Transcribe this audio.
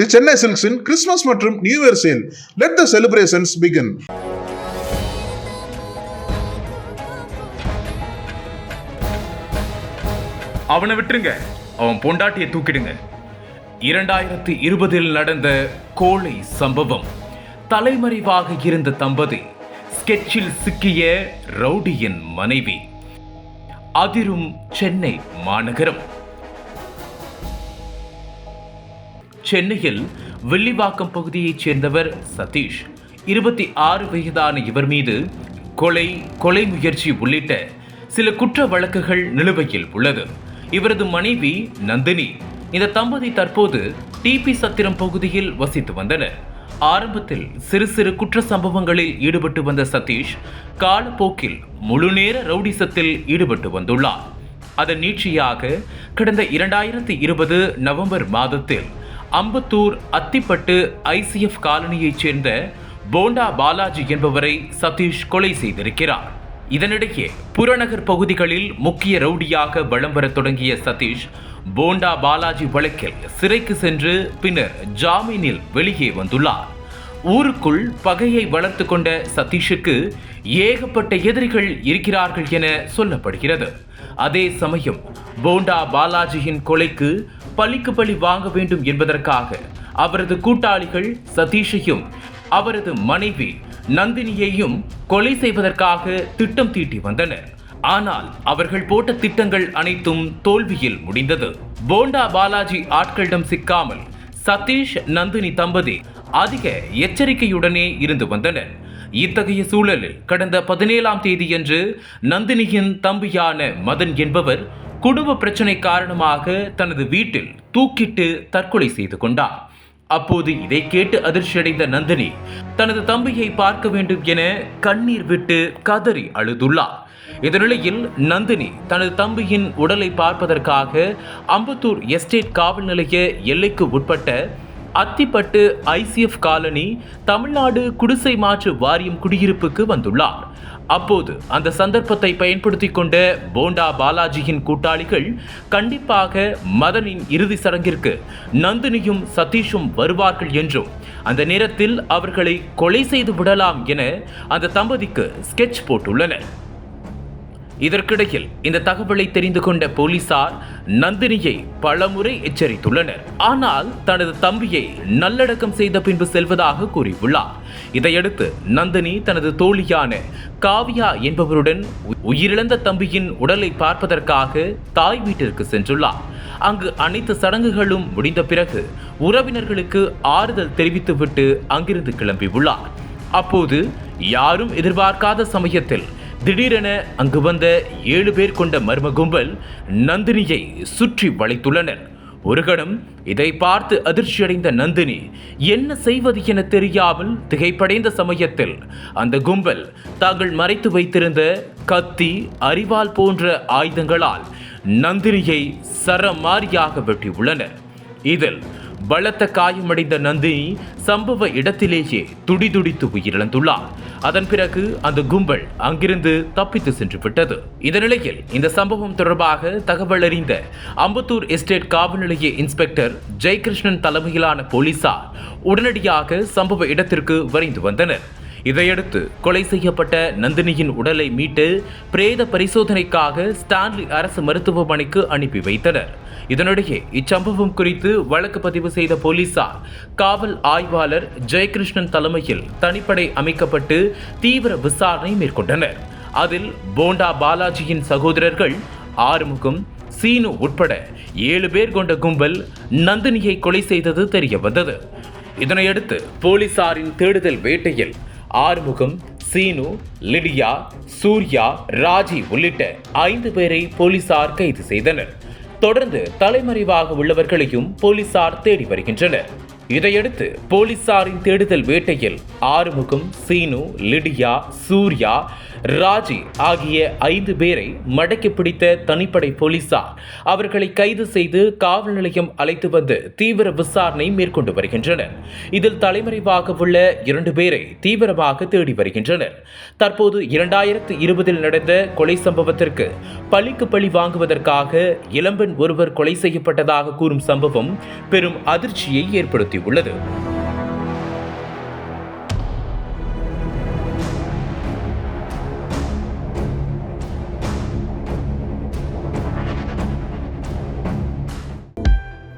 தி சென்னை சில்க்ஸின் கிறிஸ்மஸ் மற்றும் new year sale let the celebrations begin அவனை விட்டுருங்க. அவன் பொண்டாட்டியை தூக்கிடுங்க. இரண்டாயிரத்தி இருபதில் நடந்த கோழை சம்பவம். தலைமறைவாக இருந்த தம்பதி ஸ்கெட்சில் சிக்கிய ரவுடியின் மனைவி. அதிரும் சென்னை மாநகரம். சென்னையில் வில்லிவாக்கம் பகுதியைச் சேர்ந்தவர் சதீஷ். இருபத்தி ஆறு வயதான இவர் மீது கொலை கொலை முயற்சி உள்ளிட்ட சில குற்ற வழக்குகள் நிலுவையில் உள்ளது. இவரது மனைவி நந்தினி. இந்த தம்பதி தற்போது டிபி சத்திரம் பகுதியில் வசித்து வந்தனர். ஆரம்பத்தில் சிறு சிறு குற்ற சம்பவங்களில் ஈடுபட்டு வந்த சதீஷ் காலப்போக்கில் முழுநேர ரவுடிசத்தில் ஈடுபட்டு வந்துள்ளார். அதன் நீட்சியாக கடந்த இரண்டாயிரத்தி இருபது நவம்பர் மாதத்தில் அம்பத்தூர் அத்திப்பட்டு ஐசிஎஃப் காலனியைச் சேர்ந்த போண்டா பாலாஜி என்பவரை சதீஷ் கொலை செய்திருக்கிறார். இதனிடையே புறநகர் பகுதிகளில் முக்கிய ரவுடியாக வலம் வரத் தொடங்கிய சதீஷ் போண்டா பாலாஜி வழக்கில் சிறைக்கு சென்று பின்னர் ஜாமீனில் வெளியே வந்துள்ளார். ஊருக்குள் பகையை வளர்த்து கொண்ட சதீஷுக்கு ஏகப்பட்ட எதிரிகள் இருக்கிறார்கள் என சொல்லப்படுகிறது. அதே சமயம் போண்டா பாலாஜியின் கொலைக்கு பழிக்கு பழி வாங்க வேண்டும் என்பதற்காக அவரது கூட்டாளிகள் சதீஷையும் அவரது மனைவி நந்தினியையும் கொலை செய்வதற்காக திட்டம் தீட்டி வந்தனர். ஆனால் அவர்கள் போட்ட திட்டங்கள் அனைத்தும் தோல்வியில் முடிந்தது. போண்டா பாலாஜி ஆட்களிடம் சிக்காமல் சதீஷ் நந்தினி தம்பதி அதிக எச்சரிக்கையுடனே இருந்து வந்தனர். இத்தகைய சூழலில் கடந்த பதினேழாம் தேதியன்று நந்தினியின் தம்பியான மதன் என்பவர் குடும்ப பிரச்சனை காரணமாக தனது வீட்டில் தூக்கிட்டு தற்கொலை செய்து கொண்டார். அப்போது இதை கேட்டு அதிர்ச்சியடைந்த நந்தினி தனது தம்பியை பார்க்க வேண்டும் என கண்ணீர் விட்டு கதறி அழுதுள்ளார். இந்த நிலையில் நந்தினி தனது தம்பியின் உடலை பார்ப்பதற்காக அம்பத்தூர் எஸ்டேட் காவல் நிலைய எல்லைக்கு உட்பட்ட அத்திப்பட்டு ஐசிஎஃப் காலனி தமிழ்நாடு குடிசை மாற்று வாரியம் குடியிருப்புக்கு வந்துள்ளார். அப்போது அந்த சந்தர்ப்பத்தை பயன்படுத்தி கொண்ட போண்டா பாலாஜியின் கூட்டாளிகள் கண்டிப்பாக மதனின் இறுதி சடங்கிற்கு நந்தினியும் சதீஷும் வருவார்கள் என்றும் அந்த நேரத்தில் அவர்களை கொலை செய்து விடலாம் என அந்த தம்பதிக்கு ஸ்கெட்ச் போட்டுள்ளனர். இதற்கிடையில் இந்த தகவலை தெரிந்து கொண்ட போலீசார் நந்தினியை பலமுறை எச்சரித்துள்ளனர். ஆனால் தனது தம்பியை நல்லடக்கம் செய்த பின்பு செல்வதாக கூறியுள்ளார். இதையடுத்து நந்தினி தனது தோழியான காவியா என்பவருடன் உ- உயிரிழந்த தம்பியின் உடலை பார்ப்பதற்காக தாய் வீட்டிற்கு சென்றுள்ளார். அங்கு அனைத்து சடங்குகளும் முடிந்த பிறகு உறவினர்களுக்கு ஆறுதல் தெரிவித்துவிட்டு அங்கிருந்து கிளம்பியுள்ளார். அப்போது யாரும் எதிர்பார்க்காத சமயத்தில் திடீரென அங்கு வந்த ஏழு பேர் கொண்ட மர்ம கும்பல் நந்தினியை சுற்றி வளைத்துள்ளனர். ஒரு கணம் இதை பார்த்து அதிர்ச்சியடைந்த நந்தினி என்ன செய்வது என தெரியாமல் திகைப்படைந்த சமயத்தில் அந்த கும்பல் தாங்கள் மறைத்து வைத்திருந்த கத்தி அரிவாள் போன்ற ஆயுதங்களால் நந்தினியை சரமாரியாக வெட்டியுள்ளனர். இதில் பலத்த காயமடைந்த நந்தினி சம்பவ இடத்திலேயே துடிதுடித்து உயிரிழந்துள்ளார். அதன் பிறகு அந்த கும்பல் அங்கிருந்து தப்பித்து சென்று விட்டது. இந்த நிலையில் இந்த சம்பவம் தொடர்பாக தகவல் அறிந்த அம்பத்தூர் எஸ்டேட் காவல் நிலைய இன்ஸ்பெக்டர் ஜெயகிருஷ்ணன் தலைமையிலான போலீசார் உடனடியாக சம்பவ இடத்திற்கு விரைந்து வந்தனர். இதையடுத்து கொலை செய்யப்பட்ட நந்தினியின் உடலை மீட்டு பிரேத பரிசோதனைக்காக ஸ்டான்லி அரசு மருத்துவமனைக்கு அனுப்பி வைத்தனர். இதனிடையே இச்சம்பவம் குறித்து வழக்கு பதிவு செய்த போலீசார் காவல் ஆய்வாளர் ஜெயகிருஷ்ணன் தலைமையில் தனிப்படை அமைக்கப்பட்டு தீவிர விசாரணை மேற்கொண்டனர். அதில் போண்டா பாலாஜியின் சகோதரர்கள் ஆறுமுகம் சீனு உட்பட ஏழு பேர் கொண்ட கும்பல் நந்தினியை கொலை செய்தது தெரிய வந்தது இதனையடுத்து போலீசாரின் தேடுதல் வேட்டையில் ஆறுமுகம் சீனு லிடியா சூர்யா ராஜி உள்ளிட்ட ஐந்து பேரை போலீசார் கைது செய்தனர். தொடர்ந்து தலைமறைவாக உள்ளவர்களையும் போலீசார் தேடி வருகின்றனர். இதையடுத்து போலீசாரின் தேடுதல் வேட்டையில் ஆறுமுகம் சீனு லிடியா சூர்யா ராஜி ஆகிய ஐந்து பேரை மடக்கி பிடித்த தனிப்படை போலீசார் அவர்களை கைது செய்து காவல் நிலையம் அழைத்து வந்து தீவிர விசாரணை மேற்கொண்டு வருகின்றனர். இதில் தலைமறைவாக உள்ள இரண்டு பேரை தீவிரமாக தேடி வருகின்றனர். தற்போது இரண்டாயிரத்து இருபதில் நடந்த கொலை சம்பவத்திற்கு பழிக்கு பழி வாங்குவதற்காக இளம்பெண் ஒருவர் கொலை செய்யப்பட்டதாக கூறும் சம்பவம் பெரும் அதிர்ச்சியை ஏற்படுத்தியுள்ளது.